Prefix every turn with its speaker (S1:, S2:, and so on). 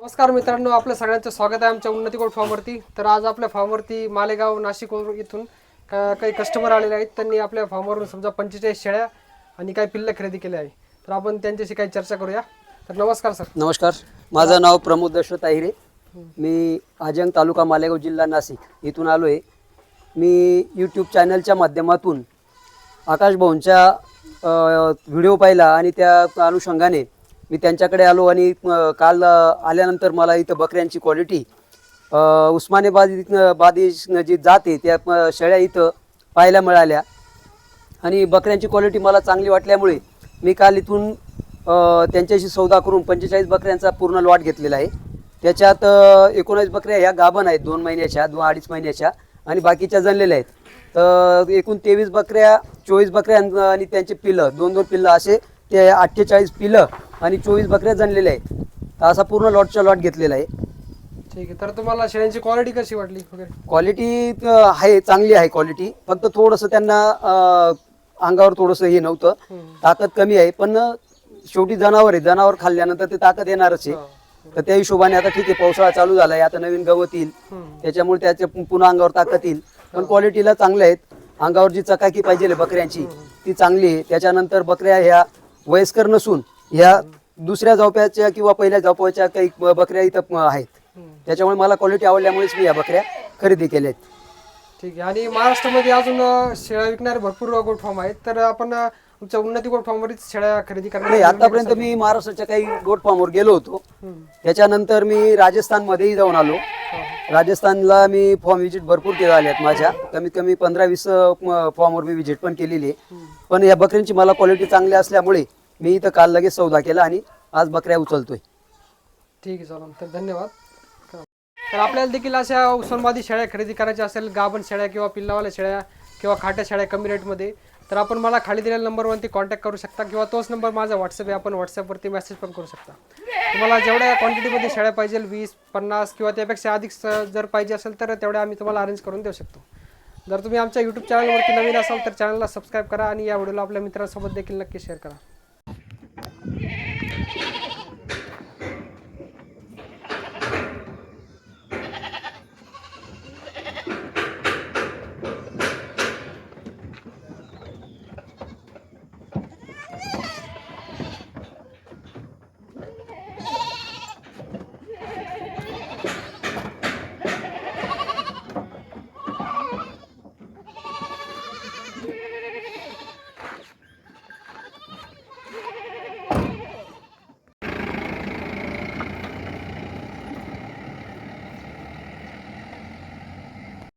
S1: नमस्कार मित्रांनो आपलं सगळ्यांचं स्वागत आहे आमच्या उन्नती कोट फॉर्मवरती. तर आज आपल्या फॉर्मवरती मालेगाव नाशिक इथून का- काही कस्टमर आलेले आहेत. त्यांनी आपल्या फॉर्मवरून समजा पंचेचाळीस शेळ्या आणि काही पिल्लं खरेदी केले आहे. तर आपण त्यांच्याशी काही चर्चा करूया. तर नमस्कार सर.
S2: नमस्कार. माझं नाव प्रमोद दशरथ ताहिरे. मी आजंग तालुका मालेगाव जिल्हा नाशिक इथून आलो आहे मी यूट्यूब चॅनलच्या माध्यमातून आकाश भाऊंच्या व्हिडिओ पाहिला आणि त्या अनुषंगाने मी त्यांच्याकडे आलो आणि काल आल्यानंतर मला इथं बकऱ्यांची क्वालिटी उस्मानाबाद बादी जी जाते त्या शेळ्या इथं पाहायला मिळाल्या. आणि बकऱ्यांची क्वालिटी मला चांगली वाटल्यामुळे मी काल इथून त्यांच्याशी सौदा करून पंचेचाळीस बकऱ्यांचा पूर्ण लॉट घेतलेला आहे. त्याच्यात एकोणावीस बकऱ्या ह्या गाभण आहेत दोन महिन्याच्या दोन अडीच महिन्याच्या आणि बाकीच्या जणलेल्या आहेत. तर एकूण तेवीस बकऱ्या चोवीस बकऱ्या आणि त्यांचे पिल्लं दोन दोन पिल्लं असे ते अठ्ठेचाळीस पिल्लं आणि चोवीस बकऱ्या जनलेल्या आहेत. तर असा पूर्ण लॉटचा लॉट घेतलेला आहे.
S1: ठीक आहे तर तुम्हाला शेळ्यांची क्वालिटी कशी वाटली वगैरे?
S2: क्वालिटी आहे चांगली आहे क्वालिटी फक्त थोडंसं त्यांना अ, अंगावर थोडंसं हे नव्हतं.
S1: हम्म.
S2: ताकद कमी आहे पण शेवटी जनावर आहे. जनावर खाल्ल्यानंतर ते ताकद येणारच आहे
S1: हा.
S2: तर त्या हिशोबाने आता ठीक आहे पावसाळा चालू झाला आहे आता नवीन गवत येईल.
S1: हम्म.
S2: त्याच्यामुळे त्याच्या पु- पुन्हा अंगावर ताकद येईल. पण क्वालिटीला चांगल्या आहेत. अंगावर जी चकाकी पाहिजे बकऱ्यांची ती चांगली आहे. त्याच्यानंतर बकऱ्या ह्या वयस्कर नसून ह्या दुसऱ्या झोप्याच्या किंवा पहिल्या झोपाच्या काही बकऱ्या इथं आहेत. त्याच्यामुळे मला क्वालिटी आवडल्यामुळेच मी या बकऱ्या खरेदी केल्या आहेत
S1: ठीक आहे. आणि महाराष्ट्रामध्ये अजून शेळ्या विकणारे भरपूर गोट फार्म आहेत. तर आपण अ, आमच्या उन्नती गोट फार्मवरच शेळ्या खरेदी
S2: नाही
S1: करणार
S2: आतापर्यंत मी महाराष्ट्राच्या काही गोट फार्मवर गेलो होतो. त्याच्यानंतर मी राजस्थानमध्येही जाऊन आलो.
S1: हा.
S2: राजस्थानला मी फॉर्म व्हिजिट भरपूर केल्या आहेत माझ्या. कमीत कमी पंधरा वीस फॉर्मवर मी व्हिजिट पण केलेली आहे. पण या बकऱ्यांची मला क्वालिटी चांगली असल्यामुळे मी इथं काल लगेच सौदा केला आणि आज बकऱ्या उचलतोय.
S1: ठीक आहे चालेल तर धन्यवाद. तर आपल्याला देखील अशा उस्मानाबादी शेळ्या खरेदी करायच्या असेल गाभण शेळ्या किंवा पिल्लावाल्या शेळ्या किंवा खाट्या शेळ्या कमी रेटमध्ये तर आपण मला खाली दिलेल्या नंबरवरती कॉन्टॅक्ट करू शकता किंवा तोच नंबर माझा व्हॉट्सअप आहे. आपण व्हॉट्सअपवरती मेसेज पण करू शकता. तुम्हाला जेवढ्या क्वांटिटीमध्ये शेळ्या पाहिजे वीस पन्नास किंवा त्यापेक्षा अधिक स- जर पाहिजे असेल तर तेवढ्या आम्ही तुम्हाला अरेंज करून देऊ शकतो. जर तुम्ही आमच्या यूट्यूब चॅनलवरती नवीन असाल तर चॅनलला सबस्क्राईब करा आणि या व्हिडिओला आपल्या मित्रांसोबत देखील नक्की शेअर करा.